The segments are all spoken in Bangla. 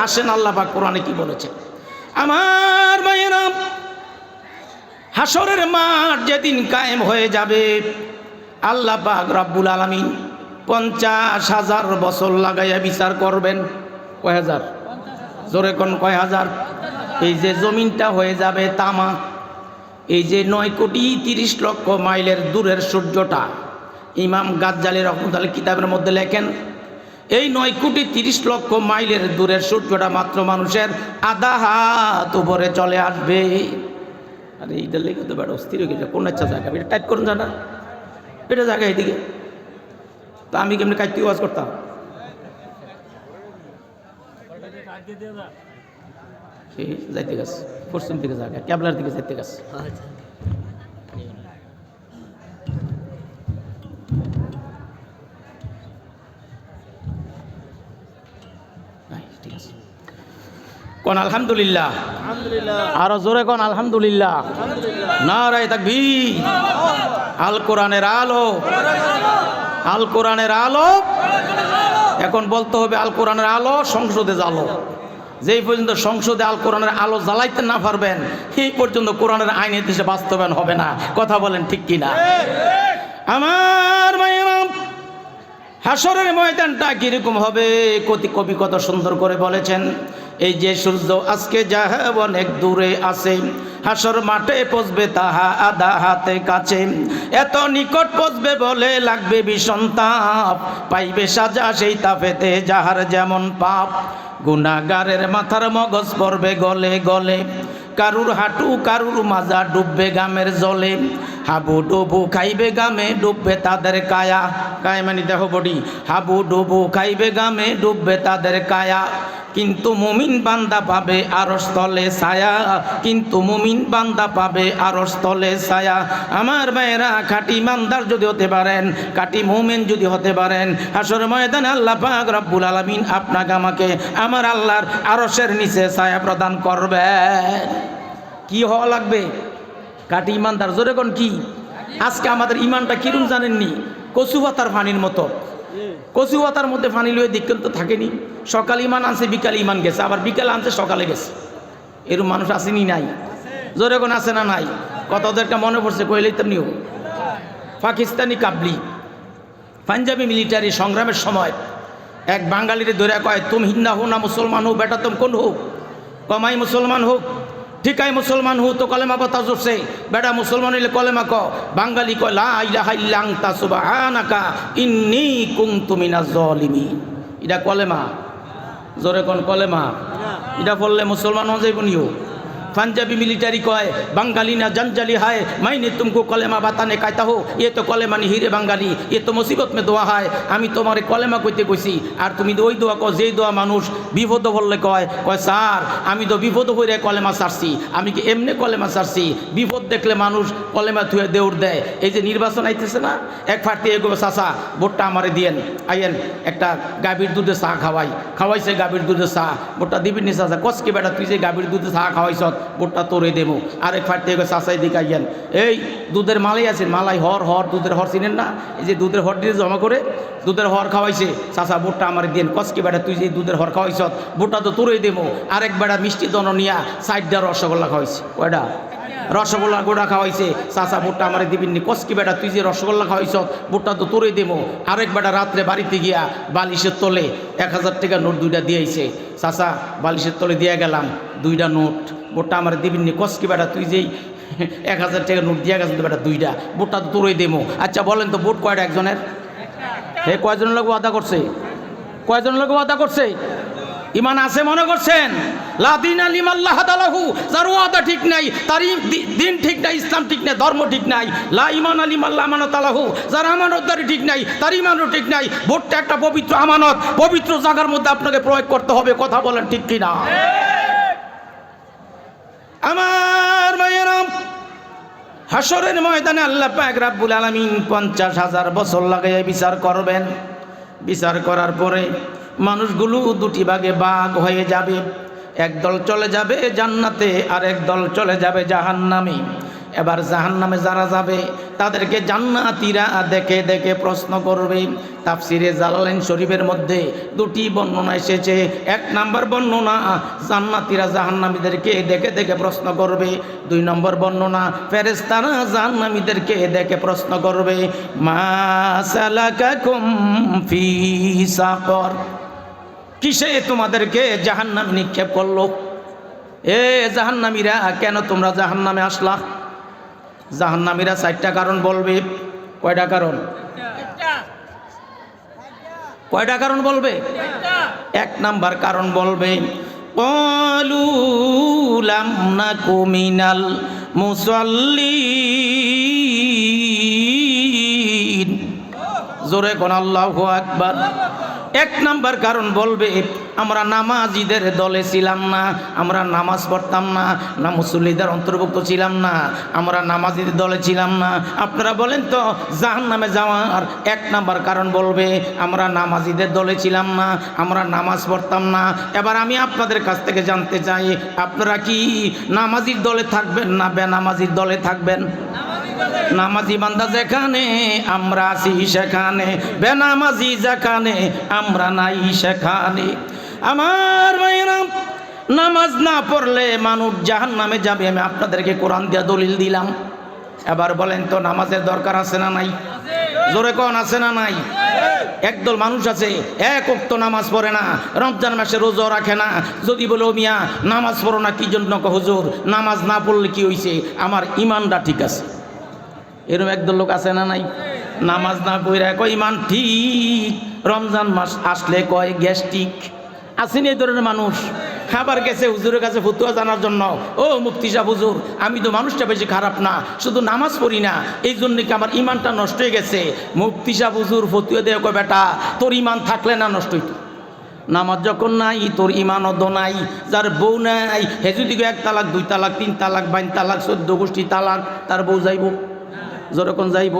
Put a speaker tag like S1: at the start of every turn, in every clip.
S1: হাসেন আল্লাহ পাক কোরআনে কি বলেছেন? আমার ভাইয়েরা হাসরের মাঠ যেদিন কায়েম হয়ে যাবে, আল্লাহ পাক রব্বুল আলমিন পঞ্চাশ হাজার বছর লাগাইয়া বিচার করবেন। কয় হাজার? জোরে কোন কয় হাজার? এই যে জমিনটা হয়ে যাবে তামা, এই যে নয় কোটি তিরিশ লক্ষ মাইলের দূরের সূর্যটা, ইমাম গাজ্জালি রহমতাল কিতাবের মধ্যে লেখেন এই নয় কোটি তিরিশ লক্ষ মাইলের দূরের সূর্যটা মাত্র মানুষের আধা হাত উপরে চলে আসবে। আরে এইটা লেগে তো বেড়া অস্থির হয়ে গেছে, কোন ইচ্ছা জায়গা? এটা টাইপ করুন জানা এটা জায়গা এদিকে তা আমি কেমনি কাইতে ওয়াজ করতাম? যাইতে গেছে, পশ্চিম দিকে জায়গা, ক্যাবলার দিকে যাইতে গেছে। কোন আলহামদুলিল্লাহ? আরও জোরে কোন আলহামদুলিল্লাহ? না রায় থাকবি আল কোরআনের আলো। আল কোরআনের আলো। এখন বলতে হবে আল কোরআনের আলো সংসদে জ্বালো। যেই পর্যন্ত সংসদে আল কোরআনের আলো জ্বালাইতে না পারবেন সেই পর্যন্ত কোরআনের আইনের দেশে বাস্তবায়ন হবে না। কথা বলেন ঠিক কিনা? আমার মায়েরা হাসরের ময়দানটা কীরকম হবে? কতি কবি কত সুন্দর করে বলেছেন, এই যে সূর্য আজকে যাহা অনেক দূরে আছে হাসর মাঠে পচবে তাহা আধা হাতে কাছে। এত নিকট পচবে বলে লাগবে ভীষণ তাপ। পাইবে সাজা সেই তাপেতে যাহার যেমন পাপ। গুনাগারের মাথার মগজ পড়বে গলে গলে। কারুর হাঁটু কারুর মাজা ডুববে গামের জলে। হাবু ডুবু খাইবে গামে, ডুববে তাদের কায়া। কায় মানে দেখো বডি। হাবু ডুবু খাইবে গামে, ডুববে তাদের কায়া। কিন্তু মুমিন বান্দা পাবে আর স্থলে ছায়া। কিন্তু মুমিন বান্দা পাবে আর স্থলে ছায়া। আমার ভাইয়েরা, খাটি ইমানদার যদি হতে পারেন কাটি মুমিন যদি হতে পারেন, হাসর ময়দান আল্লাহ পাক রব্বুল আলামিন আপনাকে, আমাকে, আমার আল্লাহর আরশের নিচে ছায়া প্রদান করবে কি হওয়া লাগবে? কাটি ইমানদার, জোরে কোন কি? আজকে আমাদের ইমানটা কিরম জানেননি? কচু পাতার পানির মতো। কচু পাতার মধ্যে পানি লয়ে দেখতেন তো থাকেনি। সকাল ইমান আনছে, বিকাল ইমান গেছে। আবার বিকালে আনছে, সকালে গেছে। এরকম মানুষ আসেনি নাই। জোরে কোন আছে না নাই? কত ওদেরটা মনে পড়ছে কইলেই তেমনিও পাকিস্তানি কাবলি, পাঞ্জাবি মিলিটারি সংগ্রামের সময় এক বাঙালিরে ধরে কয়, তুম হিন্দা হো না মুসলমান হোক বেটা তুম কোন হোক কমাই মুসলমান হোক ঠিকাই মুসলমান হু তো কলেমা কথা জোরছে। বেটা মুসলমান হইলে কলেমা ক। বাঙালি ক লা ইলাহা ইল্লা ইন্নি সুবহানাকা তুমি না জলিমি এটা কলেমা। জোরে কোন কলেমা? এটা পড়লে মুসলমান হয়ে যাইব নিও। পাঞ্জাবি মিলিটারি কয়, বাঙালি না জঞ্জালি হায়, মাইনে তুমকো কলেমা বাতানে কাইতা হো এ তো কলেমা নি হিরে বাঙালি এ তো মুসিবত মে দোয়া হয়, আমি তোমারে কলেমা কইতে কইছি, আর তুমি ওই দোয়া কো যেই দোয়া মানুষ বিপদ বললে কয় কয় স্যার, আমি তো বিপদ হইরে কলেমা ছাড়ছি আমি কি এমনি কলেমা সারছি, বিপদ দেখলে মানুষ কলেমা থুয়ে দেউর দেয়, এই যে নির্বাচন আইতেছে না, এক ফাটতে এগো চাষা ভোটটা আমারে দিয়েন, আইয়েন, একটা গাভীর দুধে চা খাওয়াই, খাওয়াইছে গাভীর দুধে চা, ভোটটা দিবি নি চাষা কসকে বেটা, তুই যে গাভীর দুধে চা খাওয়াইছ ভোটটা তোরে দেবো। আরেক ফাটতে থেকে চাষাই দিকে আইয়েন। এই দুধের মালাই আছে, মালাই হর হর, দুধের হর চিনেন না? এই যে দুধের হর দিয়ে জমা করে দুধের হর খাওয়াইছে। চাষা ভোটটা আমার দিন, কসকে বেটা তুই যে দুধের হর খাওয়াইছ ভোটটা তো তোরে দেবো। আরেক বেটা মিষ্টি দননিয়া সাইড দেওয়ার রসগোল্লা খাওয়াইছে। ওটা রসগোল্লা গোড়া খাওয়াইছে। চাচা, বুটটা আমার দিবিনি কসকি বেটা তুই যে রসগোল্লা খাওয়াইছ, বুটটা তো তোরে দেবো। আরেক বেটা রাত্রে বাড়িতে গিয়া বালিশের তলে এক হাজার টাকা নোট দুইটা দিয়েছে চাচা, বালিশের তলে দিয়ে গেলাম, দুইটা নোট। বুটটা আমার দিবিনি কসকি বেটা, তুই যেই এক হাজার টাকা নোট দিয়ে গেছে বেটা দুইটা, বুটটা তো তোরে দেবো। আচ্ছা বলেন তো, বুট কয়টা একজনের? হে কয়জনের লোক আদা করছে? কয়জনের লোক আদা করছে? ইমান আছে মনে করছেন? লাদিন আলিম আল্লাহ তালাহু যার ওয়াদা ঠিক নাই, তার দিন ঠিক নাই, ইসলাম ঠিক নাই, ধর্ম ঠিক নাই, লা ইমান আলিম আল্লাহ আমানত তালাহু যার আমানতদারি ঠিক নাই, তার ইমানও ঠিক নাই ভোটটা একটা পবিত্র আমানত, পবিত্র জায়গার মধ্যে আপনাকে প্রয়োগ করতে হবে, কথা বলেন ঠিক কিনা? আমার মায়েরাম হাসরের ময়দানে আল্লাহ পাক রাব্বুল আলামিন পঞ্চাশ হাজার বছর লাগাইয়া বিচার করবেন। বিচার করার পরে মানুষগুলো দুটি ভাগে বাঘ হয়ে যাবে। একদল চলে যাবে জান্নাতে আর একদল চলে যাবে জাহান্নামে। এবার জাহান নামে যারা যাবে, তাদেরকে জান্নাতিরা দেখে দেখে প্রশ্ন করবে। তাফসিরে জালালেন শরীফের মধ্যে দুটি বর্ণনা এসেছে। এক নাম্বার বর্ণনা, জান্নাতিরা জাহান্নামীদেরকে দেখে দেখে প্রশ্ন করবে। দুই নম্বর বর্ণনা ফেরেস্তারা জাহান্নামীদেরকে দেখে প্রশ্ন করবে সাকর। কিসে তোমাদেরকে জাহান্নামে নিক্ষেপ করল? এ জাহান্নামীরা, কেন তোমরা জাহান্নামে আসলা? জাহান্নামীরা চারটা কারণ বলবে। কয়টা কারণ? কয়টা কারণ বলবে? এক নাম্বার কারণ বলবে কলুলাম না কুমিনাল মুসল্লিন। জোরে কোন আল্লাহ আকবার। এক নাম্বার কারণ বলবে, আমরা নামাজিদের দলে ছিলাম না, আমরা নামাজ পড়তাম না না মুসল্লিদের অন্তর্ভুক্ত ছিলাম না, আমরা নামাজিদের দলে ছিলাম না। আপনারা বলেন তো জাহান নামে যাওয়ার এক নাম্বার কারণ বলবে, আমরা নামাজিদের দলে ছিলাম না, আমরা নামাজ পড়তাম না। এবার আমি আপনাদের কাছ থেকে জানতে চাই, আপনারা কি নামাজির দলে থাকবেন না বেনামাজির দলে থাকবেন? নামাজি বান্দা যেখানে, আমরা আছি সেখানে। বেনামাজি যেখানে, আমরা নাই সেখানে। আমার ভাইয়েরা, নামাজ না পড়লে মানুষ জাহান নামে যাবে। আমি আপনাদেরকে কোরআন দিয়া দলিল দিলাম। এবার বলেন তো, নামাজের দরকার আছে না নাই? জোরে কন আছে না নাই? একদল মানুষ আছে, এক অক্ত নামাজ পড়ে না, রমজান মাসে রোজা রাখে না। যদি বলে ও মিয়া, নামাজ পড়ো না, কি জন্য হুজুর? নামাজ না পড়লে কি হইছে? আমার ইমানটা ঠিক আছে। এরকম একদল লোক আছে না নাই? নামাজ না পড়ে কয়, ইমান ঠিক, রমজান মাস আসলে কয়, গ্যাস্ট্রিক। আসেনি এই ধরনের মানুষ। খাবার গেছে, হুজুরের কাছে ফতুয়া জানার জন্য। ও মুক্তি সাহ হুজুর, আমি তো মানুষটা বেশি খারাপ না, শুধু নামাজ পড়ি না। এই জন্য কি আমার ইমানটা নষ্ট হয়ে গেছে? মুক্তি সাহ হুজুর, ফতুয়া দেয় কয়, বেটা, তোর ইমান থাকলে না নষ্ট হইতো। নামাজ যখন নাই, তোর ইমানত নাই, যার বউ নাই, হে যদি এক তালাক, দুই তালাক, তিন তালাক, বাইন তালাক, চোদ্দ গোষ্ঠী তালাক, তার বউ যাইব। যখন যাইব,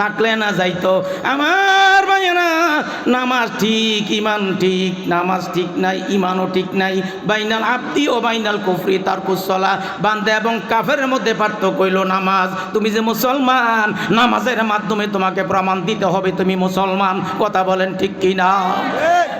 S1: থাকলে না যাইতো। আমার ভাইয়েরা নামাজ ঠিক, ইমান ঠিক, নামাজ ঠিক নাই, ইমানও ঠিক নাই। বাইনাল আব্দি ও বাইনাল কুফরি, তার কুসলা বান্দে এবং কাফের মধ্যে পার্থক্য হইল নামাজ। তুমি যে মুসলমান, নামাজের মাধ্যমে তোমাকে প্রমাণ দিতে হবে, তুমি মুসলমান। কথা বলেন ঠিক কি না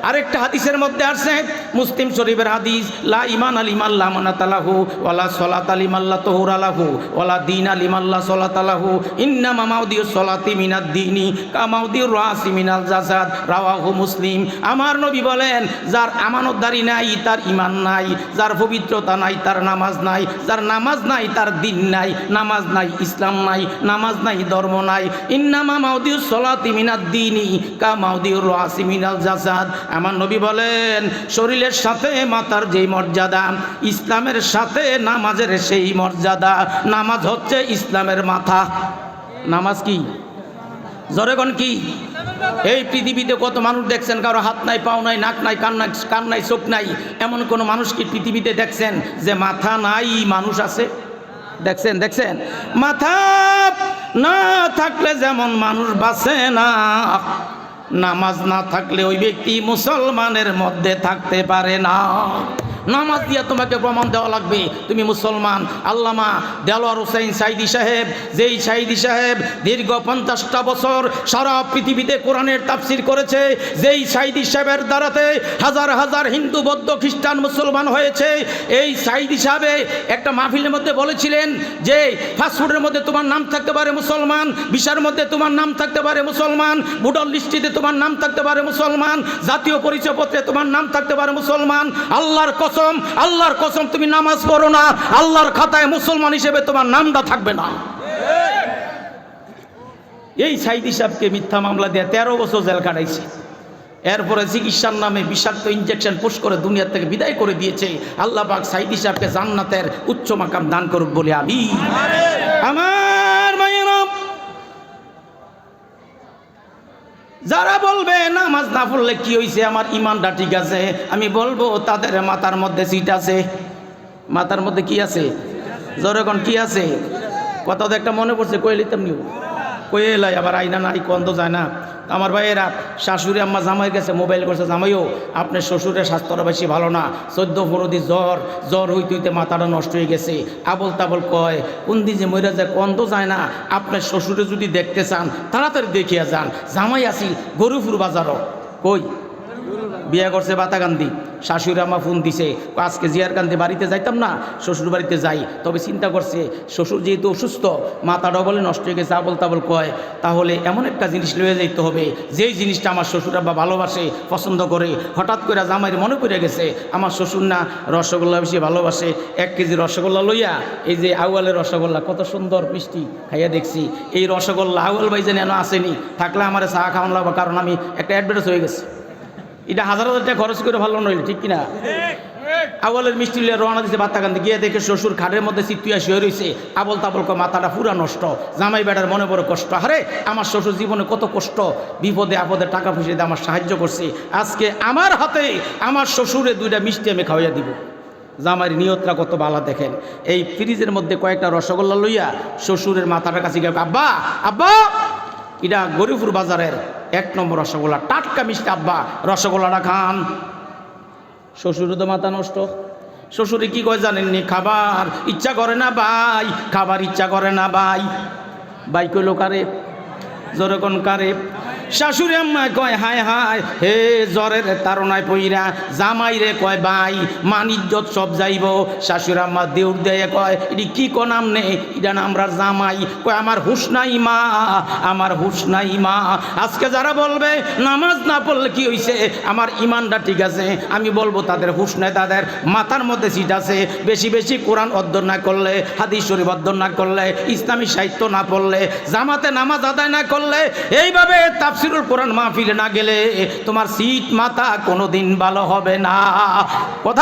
S1: আরেকটা হাদিসের মধ্যে আসছে, মুসলিম শরীফের হাদিস, লা ইমান আল ইমাল্লা মানাতালাহু ওয়ালা সলাত আল ইমাল্লা তহুর আলাহু ওয়ালা দিন আল ইমাল্লা সলাত আলাহু ইন্না মামাউদিউ সলাতি মিনাদ দিনী কামাউদিউ রাসি মিনাল জাসাদ রাওয়াহু মুসলিম। আমার নবী বলেন, যার আমানতদারি নাই, তার ইমান নাই, যার পবিত্রতা নাই, তার নামাজ নাই, যার নামাজ নাই, তার দিন নাই, নামাজ নাই, ইসলাম নাই, নামাজ নাই, ধর্ম নাই, ইন্নামা মাউদিউ সলাতি মিনাদ দিনী কামাউদিউ রাসি মিনাল জাসাদ আমার নবী বলেন, শরীরের সাথে মাতার যেই মর্যাদা, ইসলামের সাথে নামাজের সেই মর্যাদা। নামাজ হচ্ছে ইসলামের মাথা। নামাজ কি? জরেগণ কি? এই পৃথিবীতে কত মানুষ দেখছেন, কারও হাত নাই, পাও নাই, নাক নাই, কান নাই কান নাই, চোখ নাই। এমন কোনো মানুষ কি পৃথিবীতে দেখছেন যে মাথা নাই, মানুষ আছে? দেখছেন দেখছেন? মাথা না থাকলে যেমন মানুষ বাঁচে না। নামাজ না থাকলে ওই ব্যক্তি মুসলমানের মধ্যে থাকতে পারে না। নামাজ দিয়া তোমাকে প্রমাণ দেওয়া লাগবে। তুমি মুসলমান, আল্লামা দেলোয়ার হোসেন সাইদি সাহেব, যেই সাইদি সাহেব দীর্ঘ পঞ্চাশটা বছর সারা পৃথিবীতে কোরআনের তাফসির করেছে, যেই সাইদি সাহেবের দ্বারাতে হাজার হাজার হিন্দু, বৌদ্ধ, খ্রিস্টান, মুসলমান হয়েছে, এই সাইদি সাহেবে একটা মাহফিলের মধ্যে বলেছিলেন যে ফাস্টফুডের মধ্যে তোমার নাম থাকতে পারে মুসলমান বিশার মধ্যে তোমার নাম থাকতে পারে মুসলমান ভোটার লিস্টিতে তোমার নাম থাকতে পারে মুসলমান, জাতীয় পরিচয় পরিচয়পত্রে তোমার নাম থাকতে পারে মুসলমান, আল্লাহর কসম আল্লাহর কসম তুমি নামাজ পড়ো না আল্লাহর খাতায় মুসলমান হিসেবে তোমার নামটা থাকবে না। এই সাইদি সাহেবকে মিথ্যা মামলা দিয়ে তেরো বছর জেল কাটাইছে। এরপরে চিকিৎসার নামে বিষাক্ত ইঞ্জেকশন পুশ করে দুনিয়া থেকে বিদায় করে দিয়েছে। আল্লাহ পাক সাইদি সাহেবকে জান্নাতের উচ্চ মাকাম দান করুক বলে আমি। আমার যারা বলবে, নামাজ না পড়লে কি হয়েছে আমার ইমানটা ঠিক আছে। আমি বলব, তাদের মাথার মধ্যে সিট আছে। মাথার মধ্যে কি আছে? জোরেগণ কি আছে? কথা তো একটা মনে পড়ছে, কয়ে লিতাম নিব কয়ে এলাই, আবার আইনা নাই, কন্দ যায় না। আমার ভাইয়েরা, শাশুড়ি আম্মা জামাই গেছে, মোবাইল করছে, জামাইও, আপনার শ্বশুরের স্বাস্থ্যটা বেশি ভালো না। চোদ্দ ফরদি জ্বর জ্বর হইতে হইতে মাথাটা নষ্ট হয়ে গেছে। আবল তাবল কয়, কোন দিন যে মরে যায় কন্দ যায় না। আপনার শ্বশুরে যদি দেখতে চান, তাড়াতাড়ি দেখিয়া যান। জামাই আসিল, গরুপুর বাজারও। কই? বিয়ে করছে বাতা বাতাকান্দি শাশুড়ি আমা ফোন দিছে আজকে জিয়ার কান্দি বাড়িতে যাইতাম না, শ্বশুর বাড়িতে যাই। তবে চিন্তা করছে, শ্বশুর যেহেতু অসুস্থ, মাথাটাও বলে নষ্ট হয়ে গেছে আবল তাবল কয়, তাহলে এমন একটা জিনিস লয়ে যাইতে হবে, যেই জিনিসটা আমার শ্বশুর আব্বা ভালোবাসে, পছন্দ করে, হঠাৎ করে জামাইয়ের মনে পড়ে গেছে, আমার শ্বশুর না রসগোল্লা বেশি ভালোবাসে, এক কেজি রসগোল্লা লইয়া, এই যে আউয়ালের রসগোল্লা, কত সুন্দর মিষ্টি খাইয়া দেখছি, এই রসগোল্লা আউয়াল ভাই যেন আসেনি, থাকলে আমার চা খাওয়ান লাগবে, কারণ আমি একটা অ্যাডভার্টাইজ হয়ে গেছে। এটা হাজার হাজার টাকা খরচ করে ভালো নইল, ঠিক কিনা? আবলের মিষ্টি লিয়ে রওনা দিছে বাত্তাকান্দি গিয়ে দেখে শ্বশুর খাটের মধ্যে চিত্তুয়া শুয়ে রয়েছে আবল তাবল কয়, মাথাটা পুরা নষ্ট, জামাই বেটার মনে বড় কষ্ট। আরে আমার শ্বশুর জীবনে কত কষ্ট, বিপদে আপদে টাকা পয়সা দিয়ে আমার সাহায্য করছে। আজকে আমার হাতে আমার শ্বশুরে দুইটা মিষ্টি আমি খাওয়াইয়া দিব। জামাইয়ের নিয়তরা কত বালা দেখেন। এই ফ্রিজের মধ্যে কয়েকটা রসগোল্লা লইয়া শ্বশুরের মাথাটার কাছে গিয়ে, আব্বা আব্বা, এটা গরিপুর বাজারের এক নম্বর রসগোল্লা, টাটকা মিষ্টি আব্বা, রসগোল্লাটা খান। শ্বশুর তো মাথা নষ্ট। শ্বশুরে কি কয় জানেননি? খাবার ইচ্ছা করে না ভাই, খাবার ইচ্ছা করে না ভাই কইলো কারে? জোরে কোন কারে? শাশুড়ি আম্মায় কয়, হায় হায়, হে জ্বরের তারনায় পইরা জামাই রে কয়, ভাই, মান ইজ্জত সব যাইব। শাশুড়ি আম্মা দেউর দেয় কয় এটি কি ক নাম নে? এটা আমরা জামাই। কয়, আমার হুশ নাই, মা, আমার হুশ নাই, মা। আজকে যারা বলবে, নামাজ না পড়লে কি হইছে? আমার ইমানটা ঠিক আছে, আমি বলব তাদের হুশ নাই, তাদের মাথার মধ্যে সিট আছে। বেশি বেশি কোরআন অধ্যয়ন না করলে, হাদিস শরীফ অধ্যয়ন না করলে, ইসলামী সাহিত্য না পড়লে, জামাতে নামাজ আদায় না করলে, এইভাবে তাফসিরুল কোরআন মাহফিলে না গেলে তোমার শীত মাথা কোনোদিন ভালো হবে না। কথা